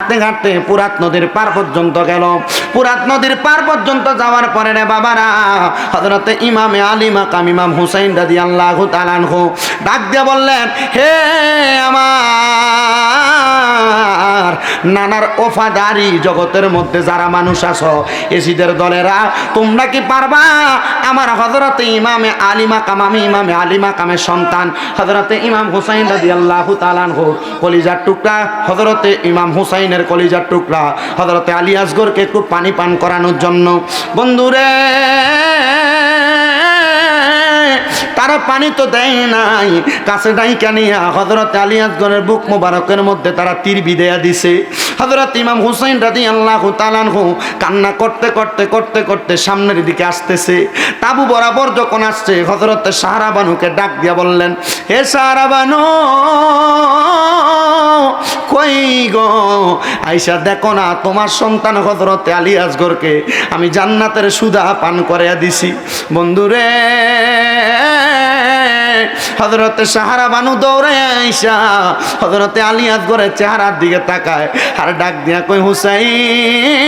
হাঁটতে হাঁটতে পুরাত নদীর পার পর্যন্ত গেল। পুরাত নদীর পার পর্যন্ত যাওয়ার পরে রে বাবারা হজরতে ইমামে আলী মাকাম ইমাম হুসাইন দাদি আল্লাহ তালানহু ডাক দিয়ে বললেন, হে আমার নানার ওফাদারি জগতের মধ্যে যারা মানুষ আছো, এসিদের দলেরা, তোমরা কি পারবা? আমার হজরতে ইমামে আলিমা কামামি ইমামে আলিমা কামের সন্তান। হজরতে ইমাম হুসাইন রাজি আল্লাহ তালানহু কলিজার টুকরা। হজরতে ইমাম হুসাইনের কলিজার টুকরা। হজরতে আলী আসগরকে একটু পানি পান করানোর জন্য। বন্ধুরে তারা পানি তো দেয় নাই। কাছে ডাইকা নিয়ে হজরত আলী বুক মোবারকের মধ্যে তারা তীর বিদেয়া দিছে। হজরত ইমাম হুসাইন রাজি আল্লাহ তালানহু কান্না করতে করতে করতে করতে সামনের দিকে আসতেছে। তাবু বরাবর যখন আসছে হজরত সাহারা বানুকে ডাক দিয়া বললেন, হে সাহারা বানু, কই গো? আইসা দেখো না, তোমার সন্তান হজরতে আলী আসগরকে আমি জান্নাতের সুদা পান করে দিছি। বন্ধুরে হজরতে সাহারা বানু দৌড়ে আইসা হজরতে আলী আসগরের চেহারার দিকে তাকায়, আর ডাক দিয়া কই হুসাইন,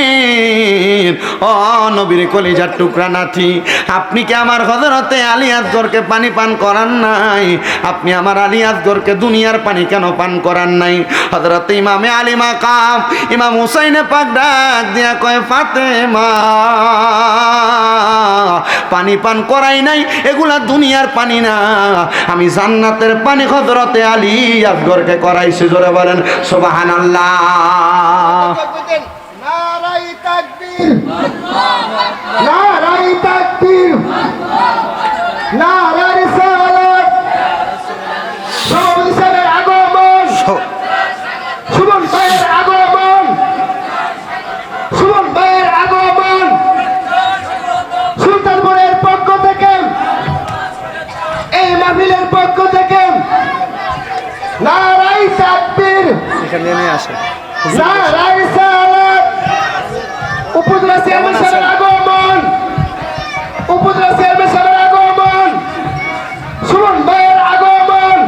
ও নবীর কলিজার টুকরা নাথি আপনি কি আমার হজরতে আলী আসগরকে পানি পান করান নাই? আপনি আমার আলী আসগরকে দুনিয়ার পানি কেন পান করান নাই? হজরত ইমামে আলী মাকাম, ইমাম হুসাইনে পাক ডাক দিয়া কয়, ফাতেমা, পানি পান করাই নাই, এগুলা দুনিয়ার পানি না আমি জান্নাতের পানি হজরতে আলী আসগরকে করাইছি জোরে বলেন সুবাহান আল্লাহ তাকবীর নারাই তাকবীর নারাই রিসালাত সভাপতি সাহেবের আগমন সুমন ভাইয়ের আগমন সুমন ভাইয়ের আগমন সুলতানপুরের পক্ষ থেকে এই মাহফিলের পক্ষ থেকে নারাই তাকবীর এখানে নিয়ে আসে। উপজেলা চেয়ারম্যান সাহেবের আগমন। উপজেলা চেয়ারম্যান সাহেবের আগমন। সুমন ভাইয়ের আগমন।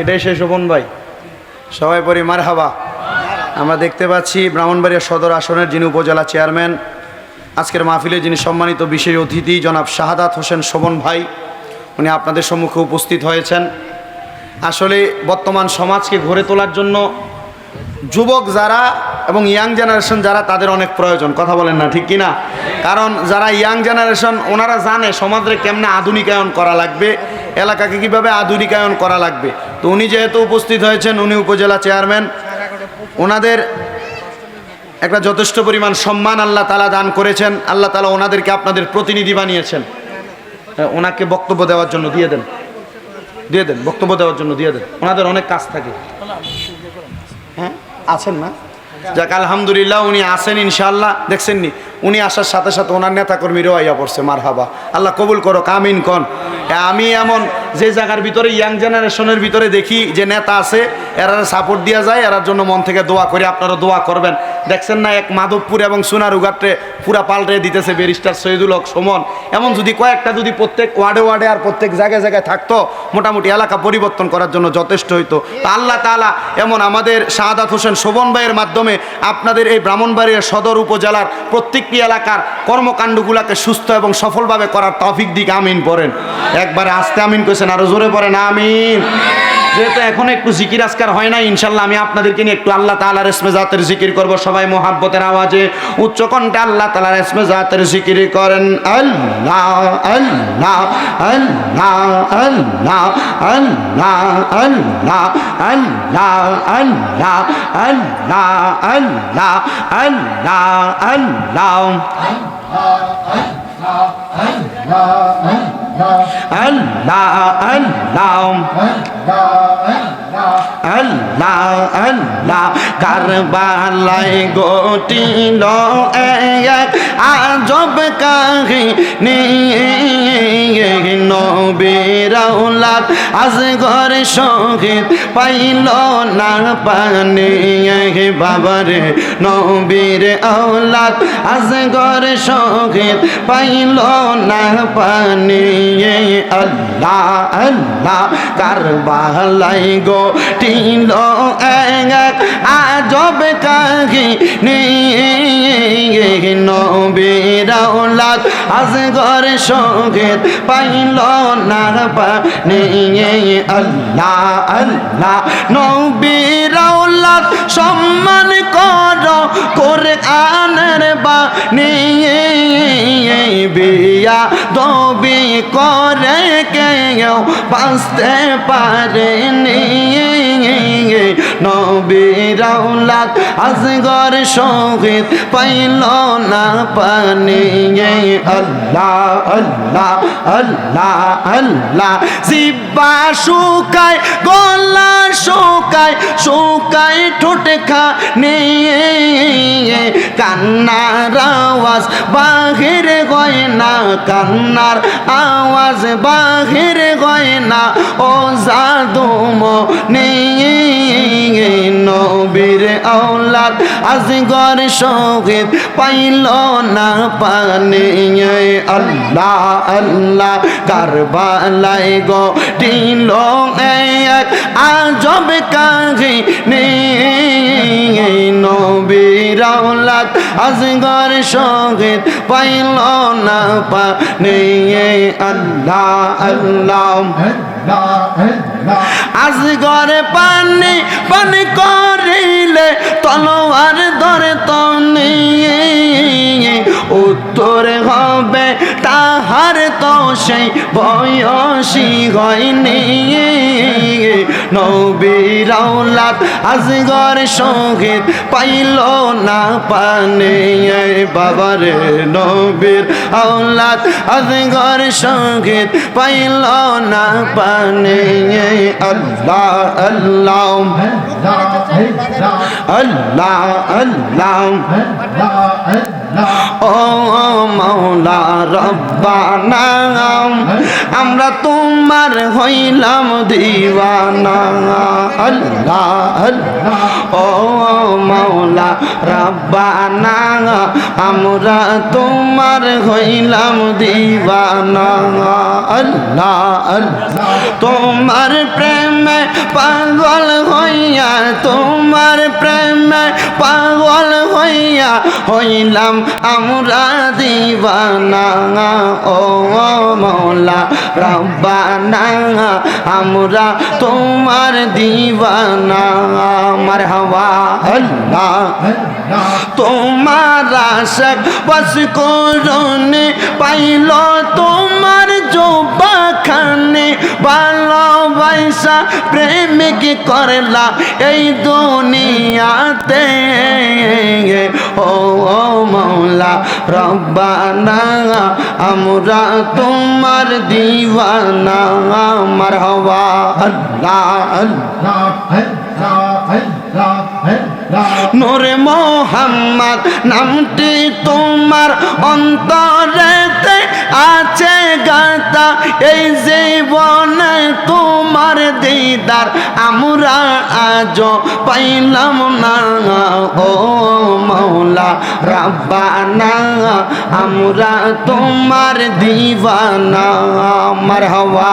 এটাই সেই শোভন ভাই। সবাই পরি মার হাবা আমরা দেখতে পাচ্ছি ব্রাহ্মণবাড়িয়া সদর আসনের যিনি উপজেলা চেয়ারম্যান আজকের মাহফিলে যিনি সম্মানিত বিশেষ অতিথি জনাব শাহাদাত হোসেন শোভন ভাই উনি আপনাদের সম্মুখে উপস্থিত হয়েছেন। আসলে বর্তমান সমাজকে গড়ে তোলার জন্য যুবক যারা এবং ইয়াং জেনারেশন যারা তাদের অনেক প্রয়োজন, কথা বলেন না, ঠিক কি না কারণ যারা ইয়াং জেনারেশন, ওনারা জানে সমাজে কেমনে আধুনিকায়ন করা লাগবে, এলাকাকে কীভাবে আধুনিকায়ন করা লাগবে। তো উনি যেহেতু উপস্থিত হয়েছেন, উনি উপজেলা চেয়ারম্যান, ওনাদের একটা যথেষ্ট পরিমাণ সম্মান আল্লাহ তালা দান করেছেন। আল্লাহ তালা ওনাদেরকে আপনাদের প্রতিনিধি বানিয়েছেন। ওনাকে বক্তব্য দেওয়ার জন্য দিয়ে দেন। দিয়ে দেন, বক্তব্য দেওয়ার জন্য দিয়ে দেন। ওনাদের অনেক কাজ থাকে। হ্যাঁ আছেন না? যাক, আলহামদুলিল্লাহ, উনি আসেন ইনশাআল্লাহ। দেখছেন নি উনি আসার সাথে সাথে ওনার নেতাকর্মীরাও আইয়া পড়ছে মার হাবা আল্লাহ কবুল করো কামিন কন। আমি এমন যে জায়গার ভিতরে, ইয়াং জেনারেশনের ভিতরে দেখি যে নেতা আছে এরা সাপোর্ট দেওয়া যায়, এরার জন্য মন থেকে দোয়া করে, আপনারা দোয়া করবেন। দেখছেন না, এক মাধবপুর এবং সোনারুঘাটে পুরা পাল্টে দিতেছে ব্যারিস্টার শহীদুল হক সুমন। এমন যদি কয়েকটা যদি প্রত্যেক ওয়ার্ডে ওয়ার্ডে আর প্রত্যেক জায়গায় জায়গায় থাকতো, মোটামুটি এলাকা পরিবর্তন করার জন্য যথেষ্ট হইতো। তা আল্লাহ তাআলা এমন আমাদের শাহাদাত হোসেন শোভন ভাইয়ের মাধ্যমে আপনাদের এই ব্রাহ্মণবাড়িয়া সদর উপজেলার প্রত্যেকটি এলাকার কর্মকাণ্ডগুলোকে সুস্থ এবং সফলভাবে করার তৌফিক দিকে আমিন পড়েন। একবারে আস্তে আমিন কইছেন, আরও জোরে পড়েন, আমিন। যেহেতু এখন একটু জিকির আজকার হয় না ইনশাল্লাহ আমি আপনাদেরকে নিয়ে একটু আল্লাহ তাআলার ইসমে জাতের জিকির করব সবাই মোহাব্বতের আওয়াজে উচ্চ কণ্ঠে আল্লাহ তাআলার ইসমে জাতের জিকির করেন আল্লাহ আল্লাহ আল্লাহ আল্লাহ আল্লাহ কারবালাই গোটিল এক আজব কাহিনী নবীরাউলাদ আজ ঘর শহীদ পাইল না পানি। বাবারে নবীর আউলাদ আজ ঘর শহীদ পাইল না পানি। আল্লাহ আল্লাহ, কারবালাই গো টিল এক আজব কাহি নবীরাউলাদ আজ ঘর সংগীত পাইল না পানি আল্লাহ আল্লাহ নবীরাউলাদ সম্মান কর করে আনের বা নিয়ে বিয়া দবি করে কেউ বাঁচতে নবীরাউলাদ আজগর শহীদ পাইল না পানি। আল্লাহ আল্লাহ আল্লাহ আল্লাহ। জিব্বা শুকায়, গলা শুকায় শুকায় ঠোঁট খা নিয়ে কান্নার আওয়াজ বাহির গয় না, কান্নার আওয়াজ বাহির গয় না। ও জাদুম নিয়ে নবীর আওলাদ আজগর শহীদ পাইল না পানি। আল্লাহ আল্লাহ কারবালাই গো টিল এক আজব কাহি নবীর আওলাদ আজগর শহীদ পাইল না পানি। আল্লাহ আল্লাহ। আজগর পানি পানি করিলে তলোয়ার ধরে তনি। উত্তর হবে তাহার তো সেই বয়সী হয়নি। নবীর আজগর সংগীত পাইল না পানে। বাবারে নবীর আওলাদ আজগর সংগীত পাইল না পানে। আল্লাহ আল্লাহ আল্লাহ আল্লাহ। ও মৌলা রব্বানা। আমরা তোমার হইলাম দিওয়ানা। আল্লাহ আল্লাহ, ও মৌলা রব্বানা, আমরা তোমার হইলাম দিওয়ানা। আল্লাহ আল্লাহ, তোমার প্রেমে পাগল হইয়া, তোমার প্রেমে পাগল হইলাম আমরা দিবানা, ও মৌলা রব্বানা, আমরা তোমার দিবানা আমার হওয়া আল্লাহ। তোমার আশক বস করনে পাইল তোমার জোবা ভালোবাসা প্রেমিক করলা এই দুনিয়াতে। ও ও মৌলা, রব্বানা, আমরা তোমার দিওয়ানা আমার হওয়া আল্লাহ আল্লাহ। নোরে মোহাম্মদ, নামটি তোমার অন্তরেতে আছে গাতা এই জীবনে তোমার দিদার আমরা আজ পাইলাম না। ও মৌলা রাব্বানা, আমরা তোমার দিবানা। আমার হওয়া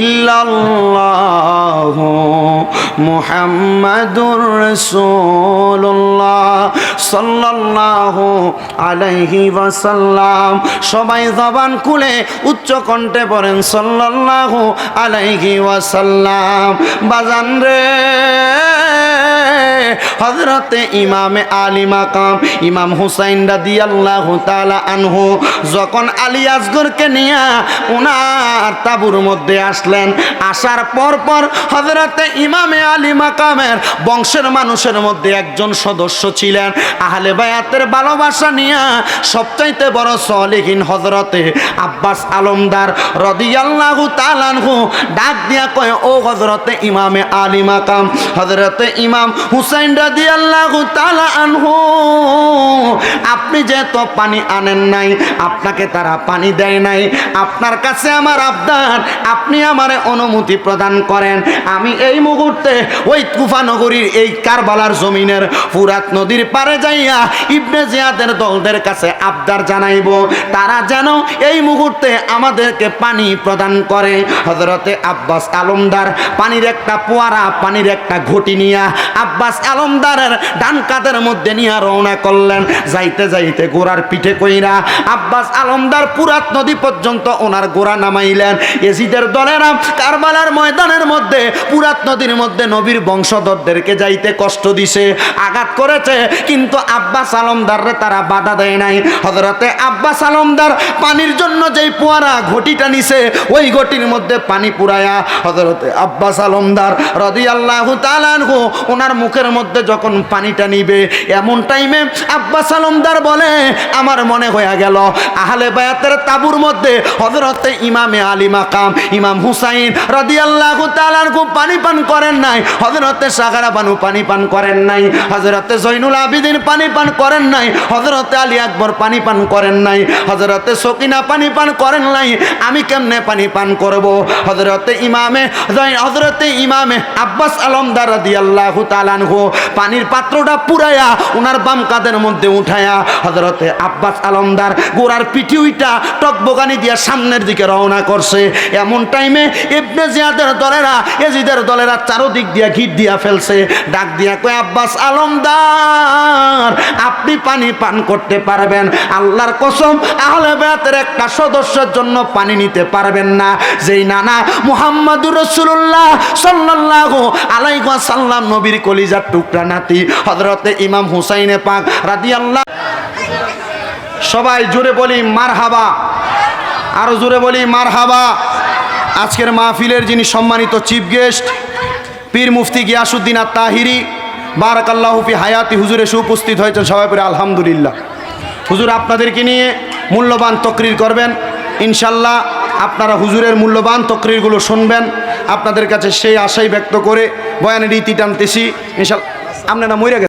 ইল্লাল্লাহ মুহাম্মাদুর রাসূলুল্লাহ সাল্লাল্লাহু আলাইহি ওয়াসাল্লাম। সবাই জবান খুলে উচ্চ কণ্ঠে বলেন সাল্লাল্লাহু আলাইহি ওয়াসাল্লাম। বাজান রে হজরতে ইমামে আলী মাকাম, ইমাম হুসাইন রাদি আল্লাহ তালা আনহু যখন আলী আসগরকে নিয়ে ওনার তাবুর মধ্যে আসলেন, আসার পর পর হজরতে ইমামে আলী মাকামের বংশের মানুষের মধ্যে একজন সদস্য ছিলেন। আহলে বায়াতের ভালোবাসা নিয়ে সবচাইতে বড় সলিহীন হজরতে আব্বাস আলমদার রদিয়াল্লাহু তালানহু ডাক দিয়া কয়, ও হজরতে ইমামে আলী মাকাম হজরতে ইমাম হুসাইন আপনি যেহেতু পানি আনেন নাই, আপনাকে তারা পানি দেয় নাই। আপনার কাছে আমার আবদার, আপনি আমারে অনুমতি প্রদান করেন। আমি এই মুহূর্তে ওই কুফা নগরীর এই কারবালার জমিনের ফুরাত নদীর পারে যাইয়া ইবনে জিয়াদের দলদের কাছে আবদার জানাইব। তারা যেন এই মুহূর্তে আমাদেরকে পানি প্রদান করে। হজরতে আব্বাস আলমদার পানির একটা পোয়ারা, পানির একটা ঘটি নিয়া আব্বাস আলমদারের ডান কাদের মধ্যে নিয়ে রওনা করলেন। যাইতে যাইতে গোড়ার পিঠে কইরা আব্বাস আলমদার পুরাত নদী পর্যন্ত ওনার গোড়া নামাইলেন। এসিদের দলেরা কারবালার ময়দানের মধ্যে, পুরাত নদীর মধ্যে নবীর বংশধরদেরকে যাইতে কষ্ট দিছে, আঘাত করেছে। কিন্তু আব্বাস আলমদাররে তারা বাধা দেয় নাই। হজরতে আব্বাস আলমদার পানির জন্য যেই পোয়ারা ঘটিটা নিছে, ওই ঘটির মধ্যে পানি পুরায়া হজরতে আব্বাস আলমদার রদি আল্লাহ তালানহু ওনার মুখের মধ্যে যখন পানিটা নিবে, এমন টাইমে আব্বাস আলমদার বলে, আমার মনে হয়ে গেল, আহলে বায়াতের তাবুর মধ্যে হজরতে ইমামে আলী মাকাম, ইমাম হুসাইন রদি আল্লাহ তালানহু পানি পান করেন নাই হজরতে সাগারা বানু পানি পান করেন নাই হজরতে জৈনুল আবিদিন পানি পান করেন নাই হজরতে আলী আকবর পানি পান করেন নাই হজরতে সকিনা পানি পান করেন নাই, আমি কেমনে পানি পান করব? হজরতে ইমামে হজরতে ইমামে আব্বাস আলমদার রাদি আল্লাহ তালানহু পানির পাত্রটা পুরায়া ওনার বাম কাদের মধ্যে উঠায়া হজরতে আব্বাস আলমদার গোড়ার পিঠিউইটা টকবগানি দিয়া সামনের দিকে রওনা করছে। এমন টাইমে ইবনে জিয়াদের দলেরা এজিদের দলেরা চারোদিক দিয়া ঘিট দিয়া ফেলছে। ডাক দিয়া কয়, আব্বাস আলমদার, আপনি পানি পান করতে পারবেন। আল্লাহর কসম, আহলে বেয়াতের একটা সদস্যের জন্য পানি নিতে পারবেন না। যেই নানা মুহাম্মাদুর রসুল্লাহ সাল্লাল্লাহু আলাইহি সাল্লাম নবীর কলিজার টুকরা নাতি, হযরতে ইমাম হুসাইনে পাক রাদিয়াল্লাহ। সবাই জোরে বলি মার হাবা আরও জোরে বলি মারহাবা। আজকের মাহফিলের যিনি সম্মানিত চিফ গেস্ট, পীর মুফতি গিয়াসুদ্দিন আর তাহিরি বারাকাল্লাহুফি হায়াতি, হুজুরে সুপস্থিত হয়েছেন সবাই পরে আলহামদুলিল্লাহ। হুজুর, আপনাদেরকে নিয়ে মূল্যবান তকরির করবেন। ইনশাল্লাহ আপনারা হুজুরের মূল্যবান তকরিরগুলো শুনবেন। আপনাদের কাছে সেই আশাই ব্যক্ত করে বয়ানের রীতি টানতেছি। ইনশাল্লাহ আপনারা মরে গেছেন।